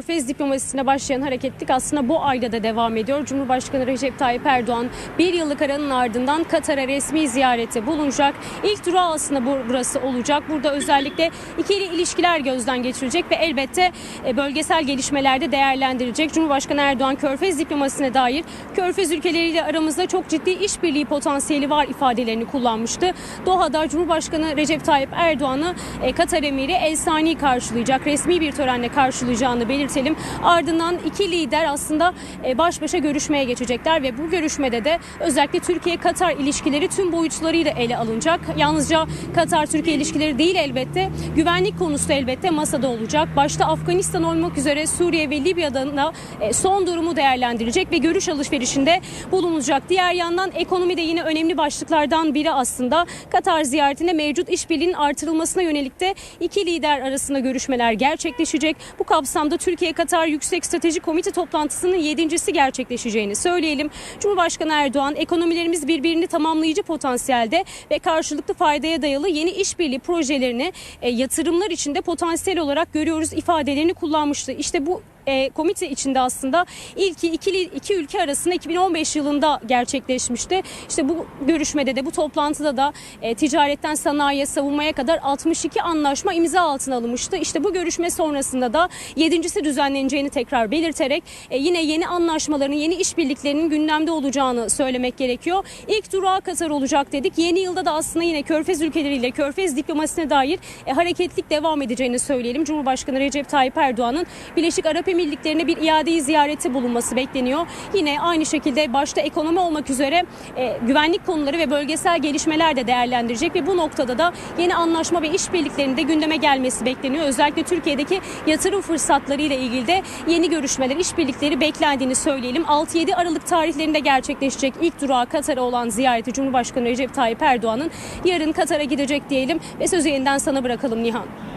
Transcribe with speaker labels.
Speaker 1: Körfez diplomasisine başlayan hareketlik aslında bu ayda da devam ediyor. Cumhurbaşkanı Recep Tayyip Erdoğan bir yıllık aranın ardından Katar'a resmi ziyarete bulunacak. İlk durağı aslında bu- burası olacak. Burada özellikle ikili ilişkiler gözden geçirecek ve elbette e, bölgesel gelişmelerde değerlendirecek. Cumhurbaşkanı Erdoğan Körfez diplomasisine dair Körfez ülkeleriyle aramızda çok ciddi işbirliği potansiyeli var ifadelerini kullanmıştı. Doha'da Cumhurbaşkanı Recep Tayyip Erdoğan'ı e, Katar emiri El Sani karşılayacak. Resmi bir törenle karşılayacağını belirtelim. Ardından iki lider aslında e, baş başa görüşmeye geçecekler ve bu görüşmede de özellikle Türkiye-Katar ilişkileri tüm boyutlarıyla ele alınacak. Yalnızca Katar-Türkiye ilişkileri değil elbette güvenlik konusu elbette masada olacak. Başta Afganistan olmak üzere Suriye ve Libya'da da e, son durumu değerlendirecek ve görüş alışverişinde bulunacak. Diğer yandan ekonomi de yine önemli başlıklardan biri aslında. Katar ziyaretinde mevcut işbirliğinin artırılmasına yönelik de iki lider arasında görüşmeler gerçekleşecek. Bu kapsamda Türkiye-Katar Yüksek Strateji Komite toplantısının yedincisi gerçekleşeceğini söyleyelim. Cumhurbaşkanı Erdoğan ekonomilerimiz birbirini tamamlayıcı potansiyelde ve karşılıklı faydaya dayalı yeni işbirliği projelerini e, yatırımlar içinde potansiyel olarak görüyoruz ifadelerini kullanmıştı. İşte bu e, komite içinde aslında ilki ikili iki ülke arasında 2015 yılında gerçekleşmişti. İşte bu görüşmede de bu toplantıda da e, ticaretten sanayiye savunmaya kadar 62 anlaşma imza altına alınmıştı. İşte bu görüşme sonrasında da yedincisi düzenleneceğini tekrar belirterek e, yine yeni anlaşmaların, yeni işbirliklerinin gündemde olacağını söylemek gerekiyor. İlk durağı Katar olacak dedik. Yeni yılda da aslında yine Körfez ülkeleriyle Körfez diplomasisine dair e, hareketlik devam edeceğini söyleyelim. Cumhurbaşkanı Recep Tayyip Erdoğan'ın Birleşik Arap Emirlikleri'ne bir iadeyi ziyareti bulunması bekleniyor. Yine aynı şekilde başta ekonomi olmak üzere e, güvenlik konuları ve bölgesel gelişmeler de değerlendirecek ve bu noktada da yeni anlaşma ve işbirliklerinin de gündeme gelmesi bekleniyor. Özellikle Türkiye'deki yatırım fırsatları ile ilgili de yeni görüşmeler, işbirlikleri beklendiğini söyleyelim. 6-7 Aralık tarihlerinde gerçekleşecek ilk durağı Katar'a olan ziyareti Cumhurbaşkanı Recep Tayyip Erdoğan'ın yarın Katar'a gidecek diyelim ve sözü yeniden sana bırakalım Nihan.